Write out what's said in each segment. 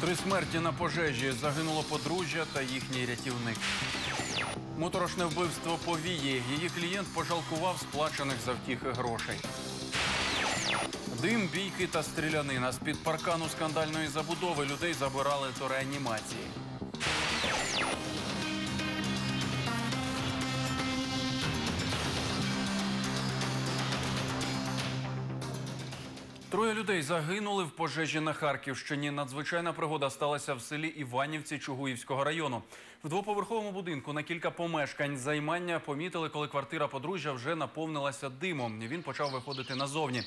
Три смерті на пожежі загинуло подружжя та їхній рятівник. Моторошне вбивство повії. Її клієнт пожалкував сплачених за втіхи грошей. Дим, бійки та стрілянина. З-під паркану скандальної забудови людей забирали до реанімації. Троє людей загинули в пожежі на Харківщині. Надзвичайна пригода сталася в селі Іванівці Чугуївського району. В двоповерховому будинку на кілька помешкань займання помітили, коли квартира подружжя вже наповнилася димом. І Він почав виходити назовні.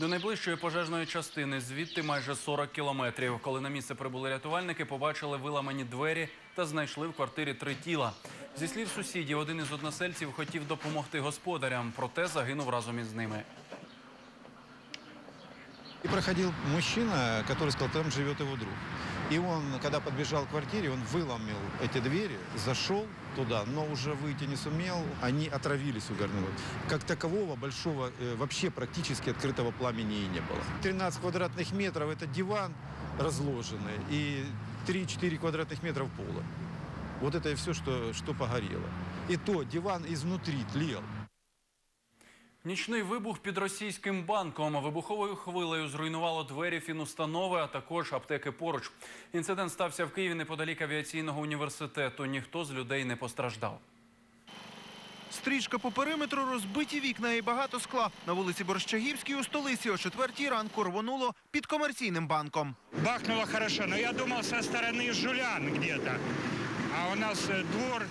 До найближчої пожежної частини звідти майже 40 кілометрів. Коли на місце прибули рятувальники, побачили виламані двері та знайшли в квартирі три тіла. Зі слів сусідів, один із односельців хотів допомогти господарям, проте загинув разом із ними. И проходил мужчина, который сказал, там живет его друг. И он, когда подбежал к квартире, он выломил эти двери, зашел туда, но уже выйти не сумел. Они отравились угарным. Как такового большого, э, вообще практически открытого пламени и не было. 13 квадратных метров – это диван разложенный и 3-4 квадратных метров пола. Вот это и все, что, что погорело. И то диван изнутри тлел. Нічний вибух під російським банком вибуховою хвилею зруйнувало двері фінустанови, а також аптеки поруч. Інцидент стався в Києві неподалік авіаційного університету. Ніхто з людей не постраждав. Стрічка по периметру, розбиті вікна і багато скла. На вулиці Борщагівській у столиці о четвертій ранку рвонуло під комерційним банком. Бахнуло хорошо, но я думал со стороны Жулян где-то. А у нас э, двор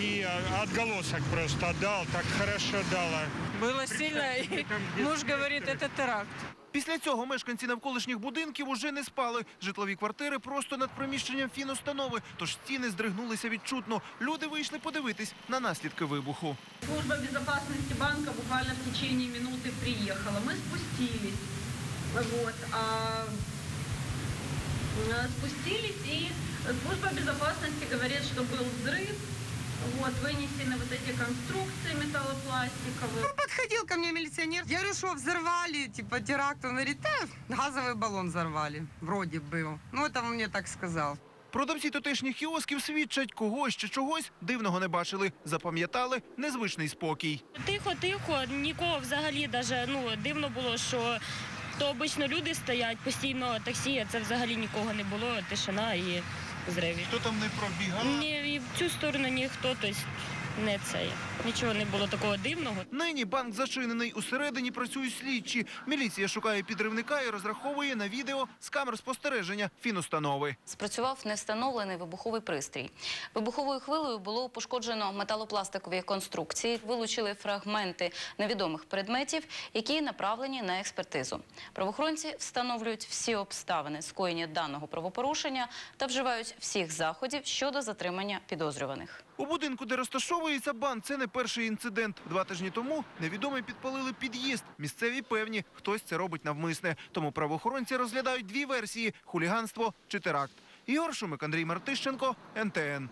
и э, отголосок просто дал, так хорошо дало. Было сильно, и муж говорит, это теракт. Після цього мешканці навколишніх будинків уже не спали. Житлові квартири просто над приміщенням фінустанови, тож стіни здригнулися відчутно. Люди вийшли подивитись на наслідки вибуху. Служба безопасности банка буквально в течение минуты приехала. Мы спустились. Вот. А, э, спустились, и служба безопасности говорит, что был взрыв. Вот, вынесены вот эти конструкции металлопластиковые. Подходил ко мне милиционер. Я говорю, что взорвали, типа теракт. Он говорит, да, газовый баллон взорвали. Вроде был. Ну, это он мне так сказал. Продавці тутешніх кіосків свідчать, когось чи чогось дивного не бачили. Запам'ятали незвичний спокій. Тихо, тихо, нікого взагалі даже ну дивно було, що то обично люди стоять постійно таксі, а це взагалі нікого не було. Тишина і зриві. Хто там не пробігав? Ні, і в цю сторону ніхто, тобто не це. Нічого не було такого дивного. Нині банк зачинений. Усередині працюють слідчі. Міліція шукає підривника і розраховує на відео з камер спостереження фінустанови. Спрацював невстановлений вибуховий пристрій. Вибуховою хвилею було пошкоджено металопластикові конструкції, вилучили фрагменти невідомих предметів, які направлені на експертизу. Правоохоронці встановлюють всі обставини скоєння даного правопорушення та вживають всіх заходів щодо затримання підозрюваних. У будинку, де розташовується банк, це не перший інцидент. Два тижні тому невідомі підпалили під'їзд. Місцеві певні, хтось це робить навмисне. Тому правоохоронці розглядають дві версії: хуліганство чи теракт. Ігор Шумик, Андрій Мартищенко, НТН.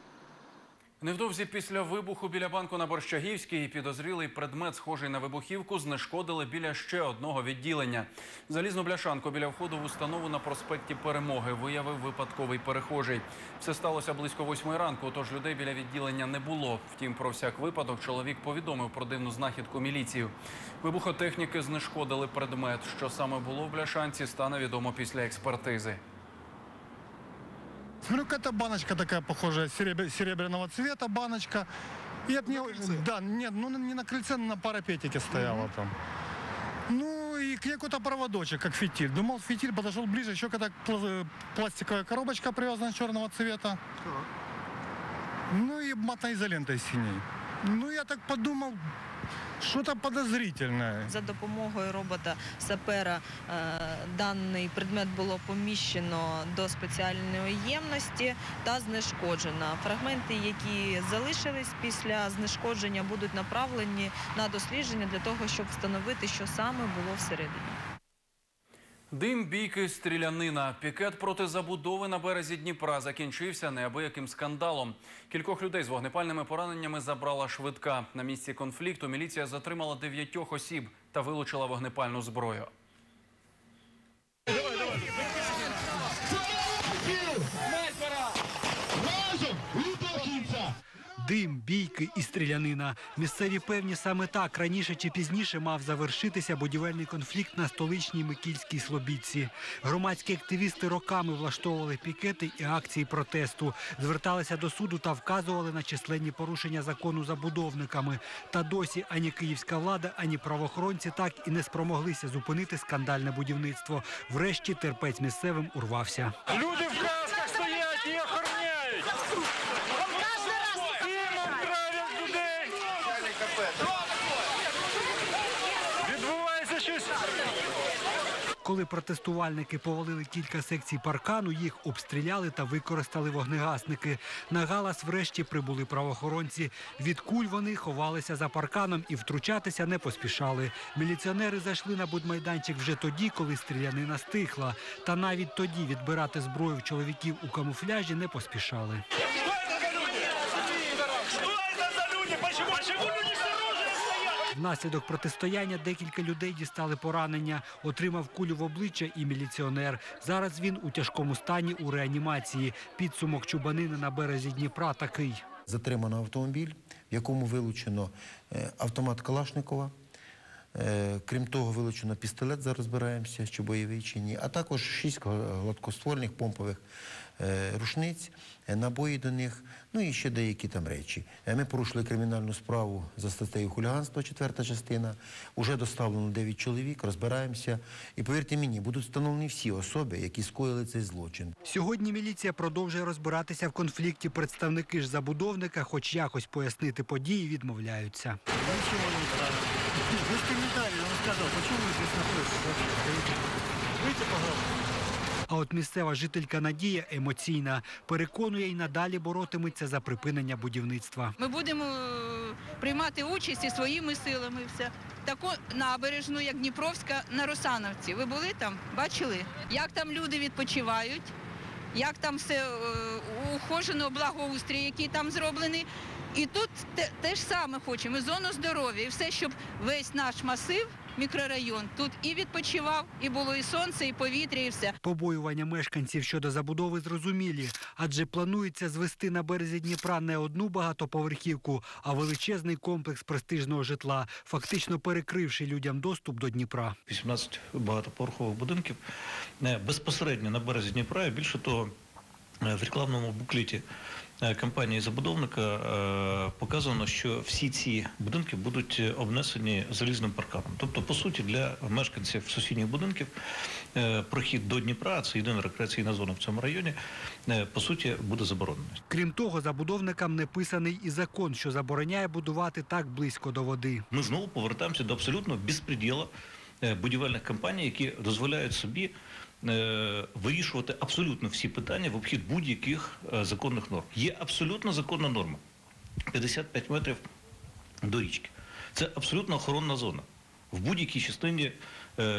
Невдовзі після вибуху біля банку на Борщагівській підозрілий предмет, схожий на вибухівку, знешкодили біля ще одного відділення. Залізну бляшанку біля входу в установу на проспекті Перемоги виявив випадковий перехожий. Все сталося близько восьмої ранку, тож людей біля відділення не було. Втім, про всяк випадок чоловік повідомив про дивну знахідку міліцію. Вибухотехніки знешкодили предмет. Що саме було в бляшанці, стане відомо після експертизи. Смотрю, какая-то баночка такая похожая, серебр- серебряного цвета баночка. И от нее, да, нет, ну не на крыльце, но на парапетике стояла там. Ну и к ней какой-то проводочек, как фитиль. Думал, фитиль подошел ближе, еще когда пла- пластиковая коробочка привязана черного цвета. Ну и матной изолентой синей. Ну я так подумал, что-то подозрительное. За допомогою робота сапера е, даний предмет було поміщено до спеціальної ємності та знешкоджено. Фрагменти, які залишились після знешкодження, будуть направлені на дослідження для того, щоб встановити, що саме було всередині. Дим, бійки, стрілянина. Пікет проти забудови на березі Дніпра закінчився неабияким скандалом. Кількох людей з вогнепальними пораненнями забрала швидка. На місці конфлікту міліція затримала дев'ятьох осіб та вилучила вогнепальну зброю. Дим, бійки і стрілянина. Місцеві певні саме так раніше чи пізніше мав завершитися будівельний конфлікт на столичній Микільській Слобідці. Громадські активісти роками влаштовували пікети і акції протесту, зверталися до суду та вказували на численні порушення закону забудовниками. Та досі ані київська влада, ані правоохоронці так і не спромоглися зупинити скандальне будівництво. Врешті терпець місцевим урвався. Люди в касках стоять і охороняють. Їм травлять людей. Відбувається щось. Коли протестувальники повалили кілька секцій паркану, їх обстріляли та використали вогнегасники. На галас врешті прибули правоохоронці. Від куль вони ховалися за парканом і втручатися не поспішали. Міліціонери зайшли на будмайданчик вже тоді, коли стрілянина стихла. Та навіть тоді відбирати зброю чоловіків у камуфляжі не поспішали. Внаслідок протистояння декілька людей дістали поранення. Отримав кулю в обличчя і міліціонер. Зараз він у тяжкому стані у реанімації. Підсумок чубанини на березі Дніпра такий. Затримано автомобіль, в якому вилучено е, автомат Калашникова. Е, Крім того, вилучено пістолет, зараз розбираємося, чи бойовий чи ні, а також шість гладкоствольних помпових е, рушниць, е, набої до них, ну і ще деякі там речі. Ми порушили кримінальну справу за статтею хуліганство, четверта частина. Уже доставлено 9 чоловік, розбираємося. І повірте мені, будуть встановлені всі особи, які скоїли цей злочин. Сьогодні міліція продовжує розбиратися в конфлікті. Представники ж забудовника, хоч якось пояснити події, відмовляються. А от місцева жителька Надія емоційна переконує і надалі боротиметься за припинення будівництва. Ми будемо е, приймати участь і своїми силами. Все таку набережну, як Дніпровська на Росановці. Ви були там? Бачили, як там люди відпочивають, як там все е, ухожено, благоустрій, який там зроблений. І тут те, те ж саме хочемо, і зону здоров'я, і все, щоб весь наш масив, мікрорайон, тут і відпочивав, і було і сонце, і повітря, і все. Побоювання мешканців щодо забудови зрозумілі, адже планується звести на березі Дніпра не одну багатоповерхівку, а величезний комплекс престижного житла, фактично перекривши людям доступ до Дніпра. 18 багатоповерхових будинків е, безпосередньо на березі Дніпра. І більше того, е, в рекламному буклеті е, компанії забудовника е, показано, що всі ці будинки будуть е, обнесені залізним парканом. Тобто, по суті, для мешканців сусідніх будинків прохід до Дніпра, це єдина рекреаційна зона в цьому районі, по суті, буде заборонений. Крім того, забудовникам не писаний і закон, що забороняє будувати так близько до води. Ми знову повертаємося до абсолютно безпреділа будівельних компаній, які дозволяють собі е, вирішувати абсолютно всі питання в обхід будь-яких е, законних норм. Є абсолютно законна норма 55 метрів до річки. Це абсолютно охоронна зона в будь-якій частині е,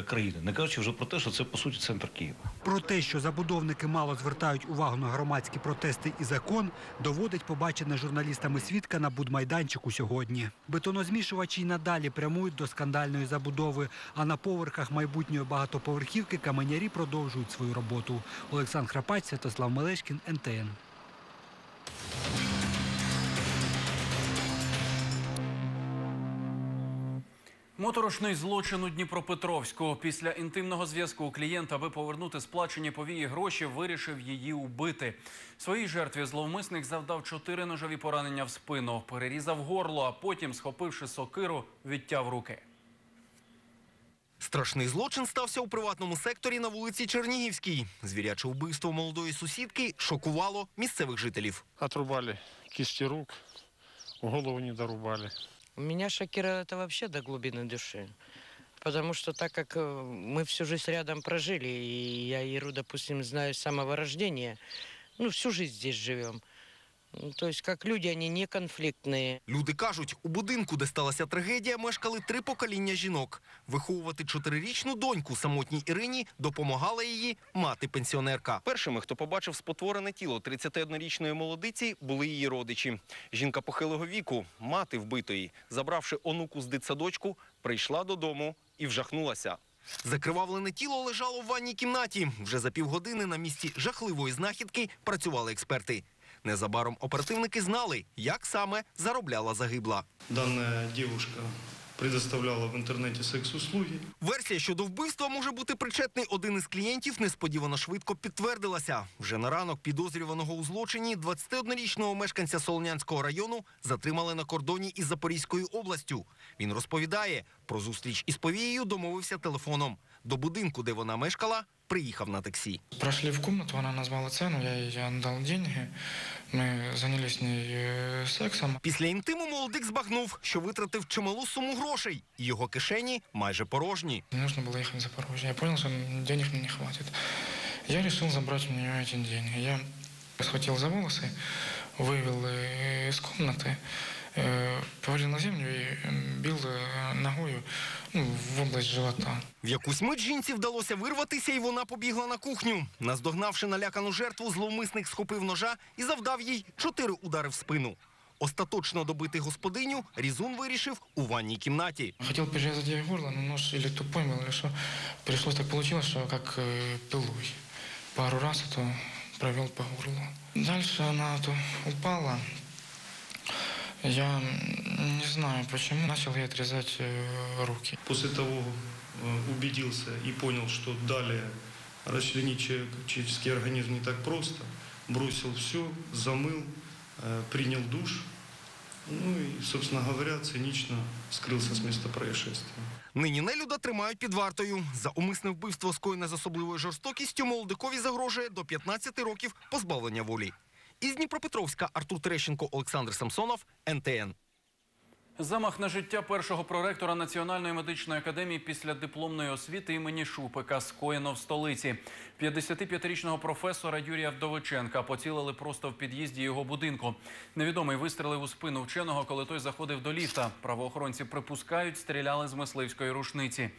країни, не кажучи вже про те, що це по суті центр Києва. Про те, що забудовники мало звертають увагу на громадські протести і закон, доводить побачене журналістами свідка на будмайданчику сьогодні. Бетонозмішувачі й надалі прямують до скандальної забудови, а на поверхах майбутньої багатоповерхівки каменярі продовжують свою роботу. Олександр Храпач, Святослав Мелешкін, НТН. Моторошний злочин у Дніпропетровську. Після інтимного зв'язку у клієнта, аби повернути сплачені повії гроші, вирішив її убити. Своїй жертві зловмисник завдав чотири ножові поранення в спину, перерізав горло, а потім, схопивши сокиру, відтяв руки. Страшний злочин стався у приватному секторі на вулиці Чернігівській. Звіряче вбивство молодої сусідки шокувало місцевих жителів. Отрубали кисти рук, голову не дорубали. Меня шокировало это вообще до глубины души. Потому что так как э, мы всю жизнь рядом прожили, и я Иру, допустим, знаю с самого рождения, ну, всю жизнь здесь живем. Ну, То есть как люди, они не конфликтные. Люди кажуть, у будинку, де сталася трагедія, мешкали три покоління жінок. Виховувати чотирирічну доньку самотній Ірині допомагала її мати-пенсіонерка. Першими, хто побачив спотворене тіло 31-річної молодиці, були її родичі. Жінка похилого віку, мати вбитої, забравши онуку з дитсадочку, прийшла додому і вжахнулася. Закривавлене тіло лежало в ванній кімнаті. Вже за півгодини на місці жахливої знахідки працювали експерти. Незабаром оперативники знали, як саме заробляла загибла. Данная девушка предоставляла в интернете секс-услуги. Версія щодо вбивства може бути причетний один із клієнтів несподівано швидко підтвердилася. Вже на ранок підозрюваного у злочині 21-річного мешканця Солонянського району затримали на кордоні із Запорізькою областю. Він розповідає, про зустріч із повією домовився телефоном. До будинку, де вона мешкала, приїхав на таксі. Прошли в комнату, она назвала цену, я ей отдал деньги. Мы занялись с ней э, сексом. Після інтиму молодик збагнув, що витратив чималу суму грошей. і Його кишені майже порожні. Мне нужно было ехать в Запорожье. Я понял, что денег мне не хватит. Я решил забрать у нее эти деньги. Я схватил за волосы, вывел э, из комнаты, э, повалил на землю и э, бил э, ногою ну, в область живота. В якусь мить жінці вдалося вирватися, і вона побігла на кухню. Наздогнавши налякану жертву, зловмисник схопив ножа і завдав їй чотири удари в спину. Остаточно добити господиню Різун вирішив у ванній кімнаті. Хотел перерезать ей горло, но нож или тупой был, или что. Пришлось так получилось, что как э, пилой. Пару раз это провел по горлу. Дальше она то упала. Я м, не знаю почему. Начал ей отрезать э, руки. После того э, убедился и понял, что далее расчленить человек- человеческий организм не так просто. Бросил все, замыл, э, принял душ. Ну и, собственно говоря, цинично скрылся с места происшествия. Нині нелюда тримають під вартою. За умисне вбивство скоєне з особливою жорстокістю молодикові загрожує до 15 років позбавлення волі. Із Дніпропетровська Артур Терещенко, Олександр Самсонов, НТН. Замах на життя першого проректора Національної медичної академії після дипломної освіти імені Шупика скоєно в столиці. 55-річного професора Юрія Вдовиченка поцілили просто в під'їзді його будинку. Невідомий вистрелив у спину вченого, коли той заходив до ліфта. Правоохоронці припускають, стріляли з мисливської рушниці.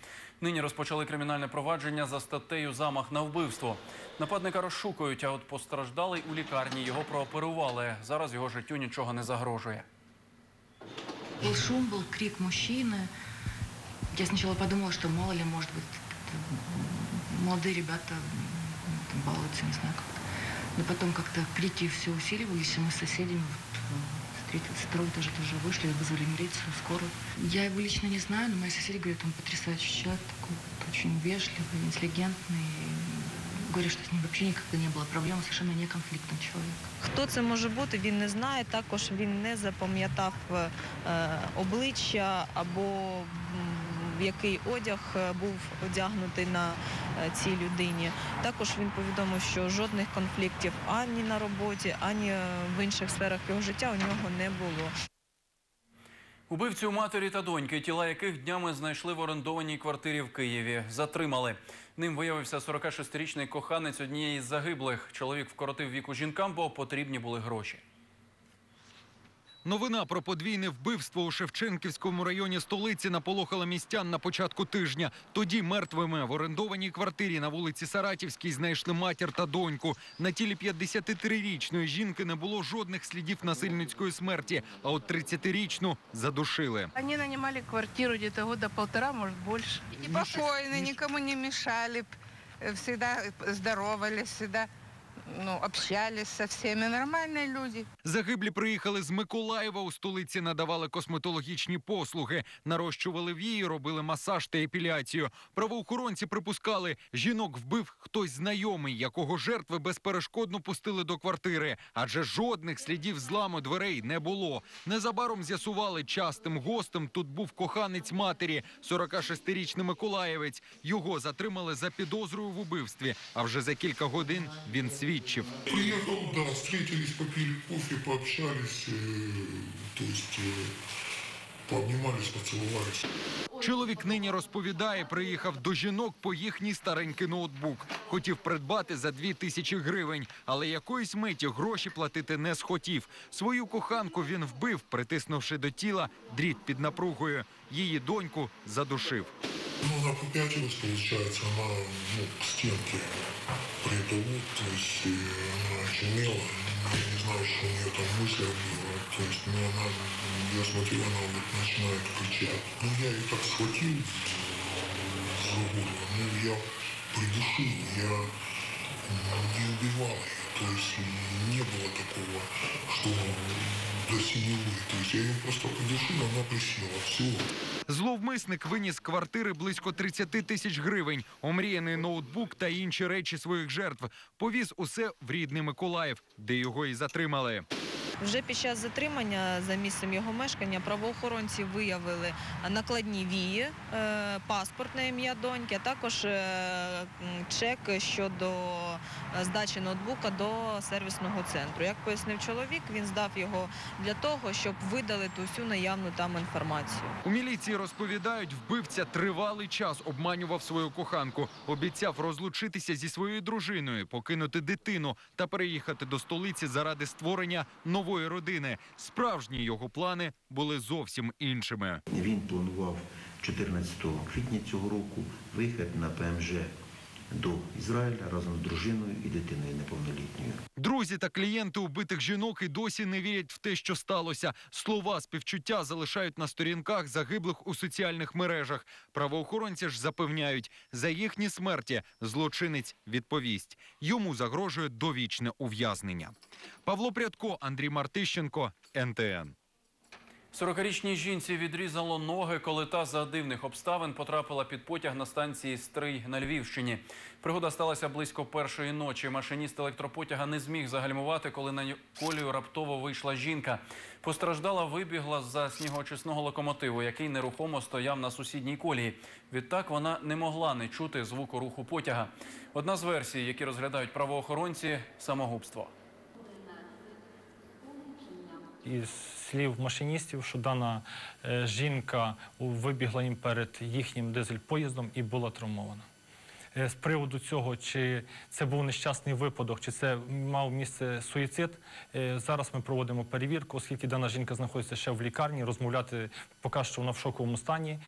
Нині розпочали кримінальне провадження за статтею замах на вбивство. Нападника розшукують, а от постраждалий у лікарні його прооперували. Зараз його життю нічого не загрожує. Был шум, был крик мужчины. Я сначала подумала, что мало ли, может быть, молодые ребята там, балуются, не знаю как. Но потом как-то крики все усиливались, и мы с соседями вот, э, третьего, с второго этажа тоже вышли, вызвали милицию, скорую. Я его лично не знаю, но мои соседи говорят, он потрясающий человек, такой вот, очень вежливый, интеллигентный. Говорят, что с ним вообще никогда не было проблем, совершенно не конфликтный человек. Хто це може бути, він не знає. Також він не запам'ятав е, обличчя або який одяг е, був одягнутий на е, цій людині. Також він повідомив, що жодних конфліктів ані на роботі, ані в інших сферах його життя у нього не було. Убивцю матері та доньки, тіла яких днями знайшли в орендованій квартирі в Києві. Затримали. Ним виявився 46-річний коханець однієї з загиблих. Чоловік вкоротив віку жінкам, бо потрібні були гроші. Новина про подвійне вбивство у Шевченківському районі столиці наполохала містян на початку тижня. Тоді мертвими в орендованій квартирі на вулиці Саратівській знайшли матір та доньку. На тілі 53-річної жінки не було жодних слідів насильницької смерті, а от 30-річну задушили. Они нанимали квартиру где-то года полтора, может, больше. Спокойно, никому не мешали, э, всегда здоровались, всегда ну, общались со всеми. Нормальные люди. Загиблі приїхали з Миколаєва у столиці, надавали косметологічні послуги, нарощували вії, робили масаж та епіляцію. Правоохоронці припускали, жінок вбив хтось знайомий, якого жертви безперешкодно пустили до квартири, адже жодних слідів зламу дверей не було. Незабаром з'ясували, частим гостем тут був коханець матері, 46-річний миколаєвець. Його затримали за підозрою в убивстві. А вже за кілька годин він свідчив. Приехал, да, встретились, попили кофе, пообщались, э, то есть э, пообнимались, поцеловались. Чоловік нині розповідає, приїхав до жінок по їхній старенький ноутбук. Хотів придбати за дві тисячі гривень, але якоїсь миті гроші платити не схотів. Свою коханку він вбив, притиснувши до тіла дріт під напругою. Її доньку задушив. Ну, она попятилась, получается, она ну, к стенке придавила, то есть э, она очумела, я не знаю, что у нее там мысли было, то есть ну, она, я смотрю, она вот начинает кричать. Ну, я ее так схватил другого. Ну, я придушил, я не убивал ее. То есть не было такого, что до синевы. То есть я ее просто придушил, она присела. Все. Зловмисник виніс квартири близько 30 тисяч гривень, омріяний ноутбук та інші речі своїх жертв. Повіз усе в рідний Миколаїв, де його і затримали. Вже під час затримання за місцем його мешкання правоохоронці виявили накладні вії, паспортне паспорт на ім'я доньки, а також е, чек щодо е, здачі ноутбука до сервісного центру. Як пояснив чоловік, він здав його для того, щоб видалити усю наявну там інформацію. У міліції розповідають, вбивця тривалий час обманював свою коханку, обіцяв розлучитися зі своєю дружиною, покинути дитину та переїхати до столиці заради створення нової родини. Справжні його плани були зовсім іншими. Він планував 14 квітня цього року виїхати на ПМЖ до Ізраїля разом з дружиною і дитиною неповнолітньою. Друзі та клієнти убитих жінок і досі не вірять в те, що сталося. Слова співчуття залишають на сторінках загиблих у соціальних мережах. Правоохоронці ж запевняють, за їхні смерті злочинець відповість. Йому загрожує довічне ув'язнення. Павло Прядко, Андрій Мартищенко, НТН. 40-річній жінці відрізало ноги, коли та за дивних обставин потрапила під потяг на станції Стрий на Львівщині. Пригода сталася близько першої ночі. Машиніст електропотяга не зміг загальмувати, коли на колію раптово вийшла жінка. Постраждала вибігла за снігоочисного локомотиву, який нерухомо стояв на сусідній колії. Відтак вона не могла не чути звуку руху потяга. Одна з версій, які розглядають правоохоронці самогубство. Із слів машиністів, що дана е, жінка вибігла їм перед їхнім дизель-поїздом і була травмована. Е, З приводу цього, чи це був нещасний випадок, чи це мав місце суїцид, е, зараз ми проводимо перевірку, оскільки дана жінка знаходиться ще в лікарні, розмовляти поки що вона в шоковому стані.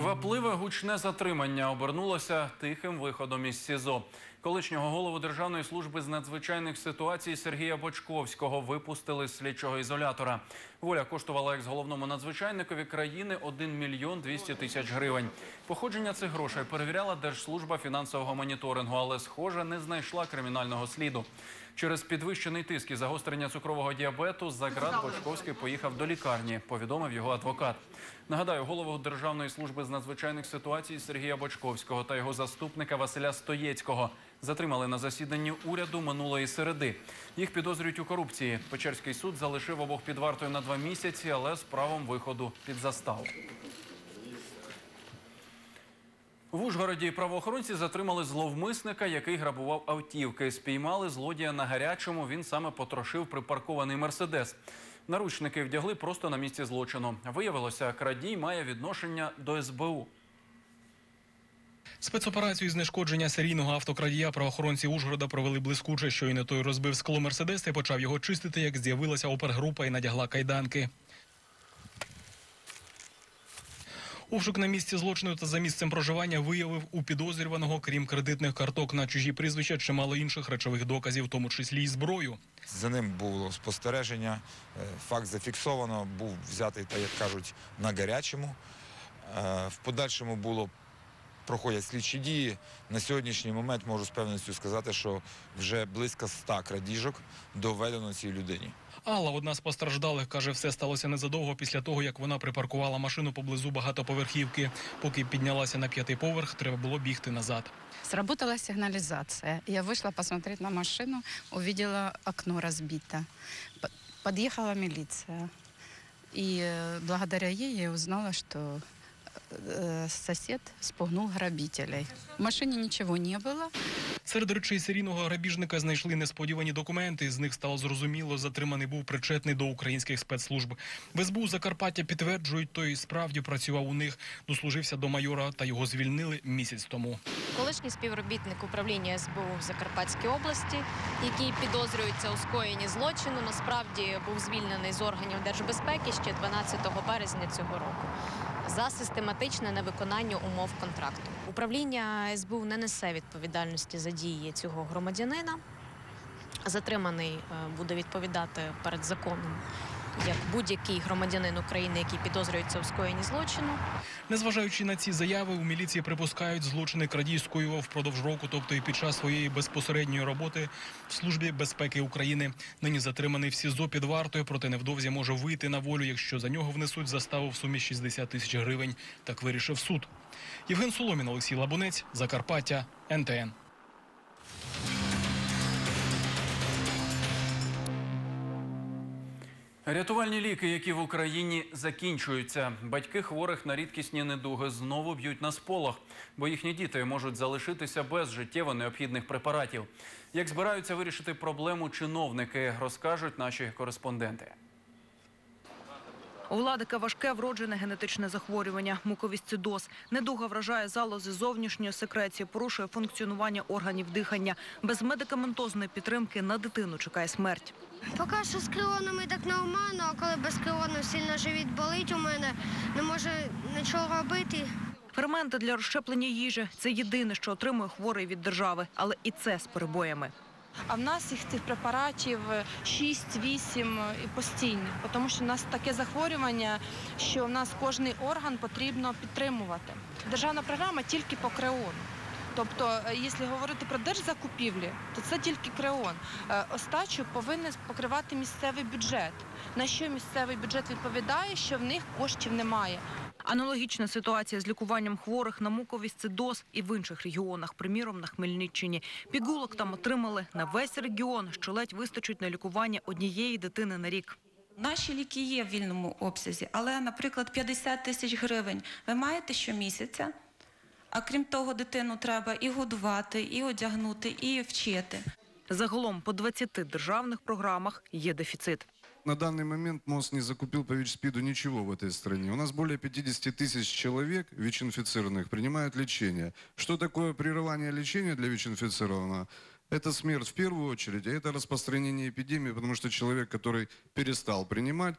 Квапливе гучне затримання обернулося тихим виходом із СІЗО. Колишнього голову Державної служби з надзвичайних ситуацій Сергія Бочковського випустили з слідчого ізолятора. Воля коштувала екс-головному надзвичайникові країни 1 мільйон 200 тисяч гривень. Походження цих грошей перевіряла Держслужба фінансового моніторингу, але, схоже, не знайшла кримінального сліду. Через підвищений тиск і загострення цукрового діабету за ґрат Бочковський поїхав до лікарні, повідомив його адвокат. Нагадаю, голову Державної служби з надзвичайних ситуацій Сергія Бочковського та його заступника Василя Стоєцького затримали на засіданні уряду минулої середи. Їх підозрюють у корупції. Печерський суд залишив обох під вартою на два місяці, але з правом виходу під заставу. В Ужгороді правоохоронці затримали зловмисника, який грабував автівки. Спіймали злодія на гарячому. Він саме потрошив припаркований мерседес. Наручники вдягли просто на місці злочину. Виявилося, крадій має відношення до СБУ. Спецоперацію знешкодження серійного автокрадія правоохоронці Ужгорода провели блискуче, щойно той розбив скло Мерседеса і почав його чистити, як з'явилася опергрупа і надягла кайданки. Обшук на місці злочину та за місцем проживання виявив у підозрюваного, крім кредитних карток на чужі прізвища, чимало інших речових доказів, в тому числі й зброю. За ним було спостереження, е, факт зафіксовано, був взятий, так як кажуть, на гарячому. Е, В подальшому було проходять слідчі дії. На сьогоднішній момент можу з певністю сказати, що вже близько ста крадіжок доведено цій людині. Алла, одна з постраждалих, каже, все сталося незадовго після того, як вона припаркувала машину поблизу багатоповерхівки. Поки піднялася на п'ятий поверх, треба було бігти назад. Сработала сигнализация. Я вышла посмотреть на машину, увидела окно разбито. П- Подъехала милиция. И э, благодаря ей я узнала, что э, сосед спугнул грабителей. В машине ничего не было. Серед речей серійного грабіжника знайшли несподівані документи. З них стало зрозуміло, затриманий був причетний до українських спецслужб. В СБУ Закарпаття підтверджують, той справді працював у них, дослужився до майора та його звільнили місяць тому. Колишній співробітник управління СБУ в Закарпатській області, який підозрюється у скоєнні злочину, насправді був звільнений з органів держбезпеки ще 12 березня цього року за систематичне невиконання умов контракту. Управління СБУ не несе відповідальності за дії цього громадянина. Затриманий е, буде відповідати перед законом як будь-який громадянин України, який підозрюється у скоєнні злочину. Незважаючи на ці заяви, у міліції припускають злочини крадійською впродовж року, тобто і під час своєї безпосередньої роботи в службі безпеки України. Нині затриманий в СІЗО під вартою, проте невдовзі може вийти на волю, якщо за нього внесуть заставу в сумі 60 тисяч гривень. Так вирішив суд. Євген Соломін, Олексій Лабунець, Закарпаття, НТН. Рятувальні ліки, які в Україні закінчуються. Батьки хворих на рідкісні недуги знову б'ють на сполох, бо їхні діти можуть залишитися без життєво необхідних препаратів. Як збираються вирішити проблему чиновники, розкажуть наші кореспонденти. У Владика важке вроджене генетичне захворювання – муковісцидоз. Недуга вражає залози зовнішньої секреції, порушує функціонування органів дихання. Без медикаментозної підтримки на дитину чекає смерть. Поки що з крилонами так нормально, а коли без крилону сильно живіт болить у мене, не можу нічого робити. Ферменти для розщеплення їжі – це єдине, що отримує хворий від держави. Але і це з перебоями. А в нас їх цих препаратів 6-8 і постійно, тому що в нас таке захворювання, що в нас кожний орган потрібно підтримувати. Державна програма тільки по креону. Тобто, е, якщо говорити про держзакупівлі, то це тільки креон. Е, Остачу повинен покривати місцевий бюджет. На що місцевий бюджет відповідає, що в них коштів немає. Аналогічна ситуація з лікуванням хворих на муковісцидоз і в інших регіонах, приміром на Хмельниччині. Пігулок там отримали на весь регіон, що ледь вистачить на лікування однієї дитини на рік. Наші ліки є в вільному обсязі, але, наприклад, 50 тисяч гривень ви маєте щомісяця. А крім того, дитину треба і годувати, і одягнути, і вчити. Загалом по 20 державних програмах є дефіцит. На данный момент МОЗ не закупил по ВИЧ-СПИДу ничего в этой стране. У нас более 50 тысяч человек ВИЧ-инфицированных принимают лечение. Что такое прерывание лечения для ВИЧ-инфицированного? Это смерть в первую очередь, а это распространение эпидемии, потому что человек, который перестал принимать,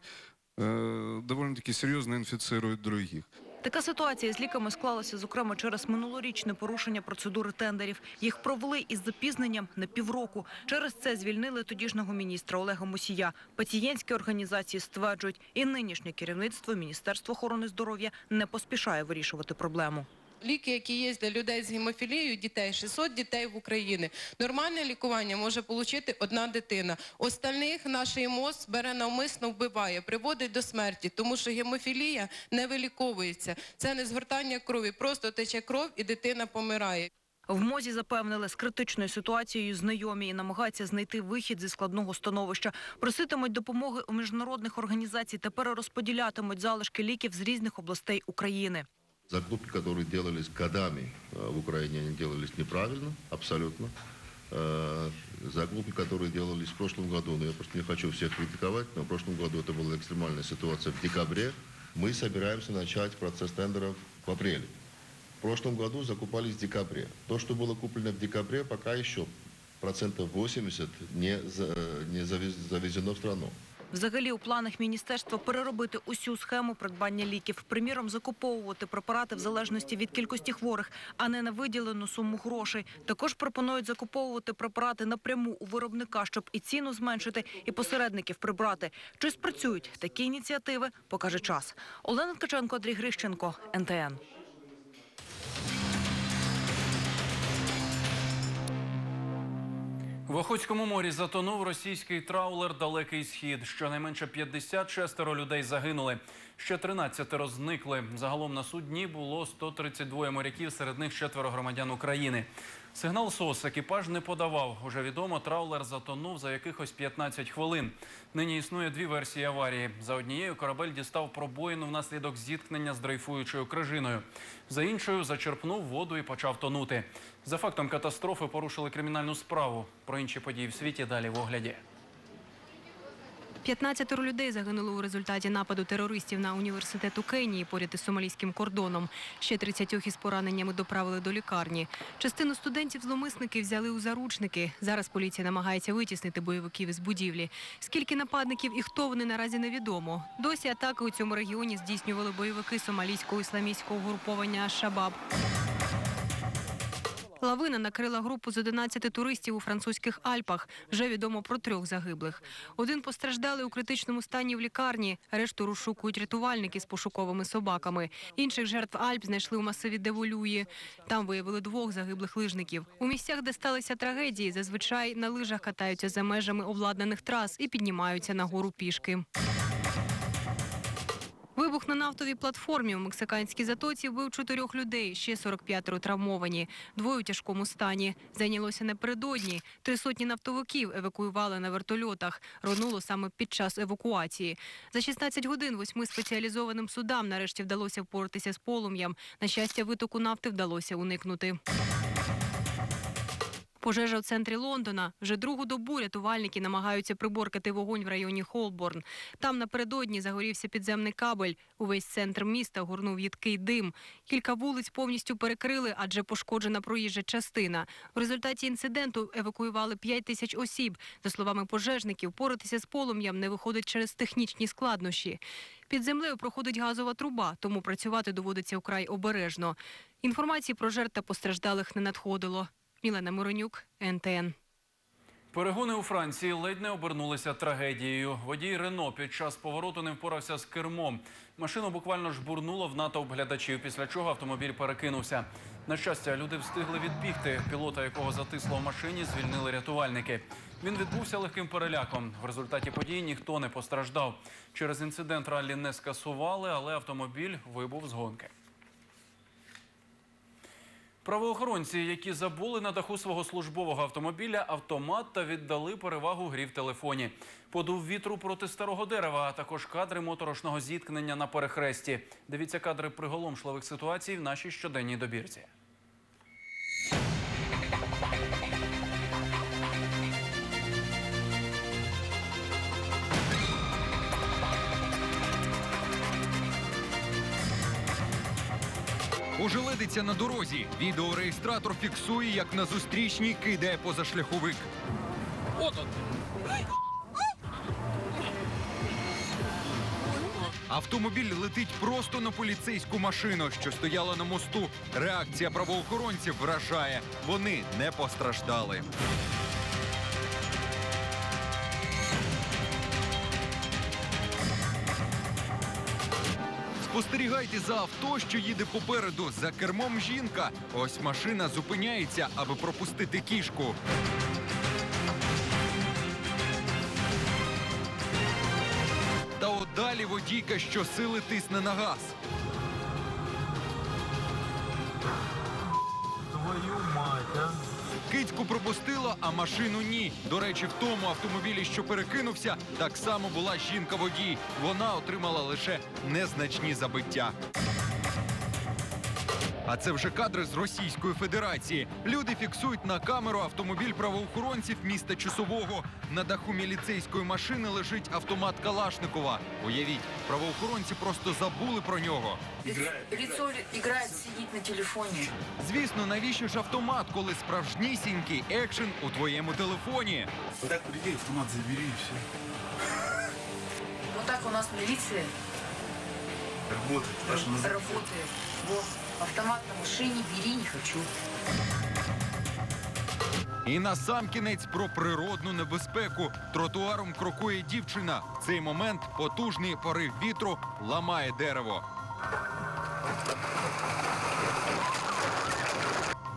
э, довольно-таки серьезно инфицирует других. Така ситуація з ліками склалася, зокрема, через минулорічне порушення процедури тендерів. Їх провели із запізненням на півроку. Через це звільнили тодішнього міністра Олега Мусія. Пацієнтські організації стверджують, і нинішнє керівництво Міністерства охорони здоров'я не поспішає вирішувати проблему. Ліки, які є для людей з гемофілією, дітей 600 дітей в Україні. Нормальне лікування може отримати одна дитина. Остальних наш МОЗ бере навмисно вбиває, приводить до смерті, тому що гемофілія не виліковується. Це не згортання крові, просто тече кров і дитина помирає. В МОЗі запевнили, з критичною ситуацією знайомі і намагаються знайти вихід зі складного становища. Проситимуть допомоги у міжнародних організацій та перерозподілятимуть залишки ліків з різних областей України. Закупки, которые делались годами э, в Украине, они делались неправильно, абсолютно. Э, Закупки, которые делались в прошлом году, но я просто не хочу всех критиковать, но в прошлом году это была экстремальная ситуация в декабре. Мы собираемся начать процесс тендеров в апреле. В прошлом году закупались в декабре. То, что было куплено в декабре, пока еще процентов 80 не, за- не завез- завезено в страну. Взагалі у планах міністерства переробити усю схему придбання ліків. Приміром, закуповувати препарати в залежності від кількості хворих, а не на виділену суму грошей. Також пропонують закуповувати препарати напряму у виробника, щоб і ціну зменшити, і посередників прибрати. Чи спрацюють такі ініціативи, покаже час. Олена Ткаченко, Андрій Грищенко, НТН. В Охотському морі затонув російський траулер Далекий Схід. Щонайменше 56 людей загинули. Ще 13 зникли. Загалом на судні було 132 моряків, серед них четверо громадян України. Сигнал СОС екіпаж не подавав. Уже відомо, траулер затонув за якихось 15 хвилин. Нині існує дві версії аварії. За однією корабель дістав пробоїну внаслідок зіткнення з дрейфуючою крижиною. За іншою зачерпнув воду і почав тонути. За фактом катастрофи порушили кримінальну справу. Про інші події в світі далі в огляді. 15 людей загинули у результаті нападу терористів на університет у Кенії поряд із сомалійським кордоном. Ще 30 із пораненнями доправили до лікарні. Частину студентів зломисники взяли у заручники. Зараз поліція намагається витіснити бойовиків із будівлі. Скільки нападників і хто вони наразі невідомо. Досі атаки у цьому регіоні здійснювали бойовики сомалійського ісламістського угруповання Шабаб. Лавина накрила групу з 11 туристів у французьких Альпах. Вже відомо про трьох загиблих. Один постраждалий у критичному стані в лікарні. Решту розшукують рятувальники з пошуковими собаками. Інших жертв Альп знайшли у масиві Деволюї. Там виявили двох загиблих лижників. У місцях, де сталися трагедії, зазвичай на лижах катаються за межами обладнаних трас і піднімаються на гору пішки. Вибух на нафтовій платформі у мексиканській затоці вбив чотирьох людей, ще 45 травмовані. Двоє у тяжкому стані. Зайнялося напередодні. Три сотні нафтовиків евакуювали на вертольотах. Ронуло саме під час евакуації. За 16 годин восьми спеціалізованим судам нарешті вдалося впоратися з полум'ям. На щастя, витоку нафти вдалося уникнути. Пожежа в центрі Лондона. Вже другу добу рятувальники намагаються приборкати вогонь в районі Холборн. Там напередодні загорівся підземний кабель. Увесь центр міста горнув їдкий дим. Кілька вулиць повністю перекрили, адже пошкоджена проїжджа частина. В результаті інциденту евакуювали 5 тисяч осіб. За словами пожежників, поратися з полум'ям не виходить через технічні складнощі. Під землею проходить газова труба, тому працювати доводиться вкрай обережно. Інформації про жертв та постраждалих не надходило. Мілена Миронюк, НТН. Перегони у Франції ледь не обернулися трагедією. Водій Рено під час повороту не впорався з кермом. Машину буквально жбурнуло в натовп глядачів, після чого автомобіль перекинувся. На щастя, люди встигли відбігти. Пілота, якого затисло в машині, звільнили рятувальники. Він відбувся легким переляком. В результаті події ніхто не постраждав. Через інцидент раллі не скасували, але автомобіль вибув з гонки. Правоохоронці, які забули на даху свого службового автомобіля автомат та віддали перевагу грі в телефоні. Подув вітру проти старого дерева, а також кадри моторошного зіткнення на перехресті. Дивіться кадри приголомшливих ситуацій в нашій щоденній добірці. Ожеледиться на дорозі. Відеореєстратор фіксує, як на зустрічній кидає позашляховик. От он. Автомобіль летить просто на поліцейську машину, що стояла на мосту. Реакція правоохоронців вражає. Вони не постраждали. Спостерігайте за авто, що їде попереду. За кермом жінка. Ось машина зупиняється, аби пропустити кішку. Та от далі водійка щосили тисне на газ. Кицьку пропустила, а машину ні. До речі, в тому автомобілі, що перекинувся, так само була жінка-водій. Вона отримала лише незначні забиття. А це вже кадри з Російської Федерації. Люди фіксують на камеру автомобіль правоохоронців міста Чусового. На даху міліцейської машини лежить автомат Калашникова. Уявіть, правоохоронці просто забули про нього. Лицо играет, на телефоне. Звісно, навіщо ж автомат, коли справжнісінький екшен у твоєму телефоні? Так, приди, автомат забери и все. Вот так у нас милиция Работает. Паша, назад. работает. Вот, автомат на машине, бери, не хочу. І насамкінець про природну небезпеку. Тротуаром крокує дівчина. В цей момент потужний порив вітру ламає дерево.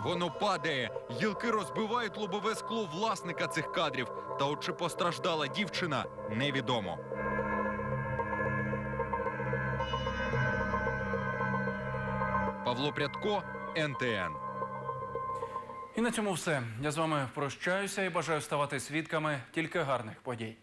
Воно падає. Гілки розбивають лобове скло власника цих кадрів. Та от чи постраждала дівчина, невідомо. Павло Прядко, НТН. І на цьому все. Я з вами прощаюся і бажаю ставати свідками тільки гарних подій.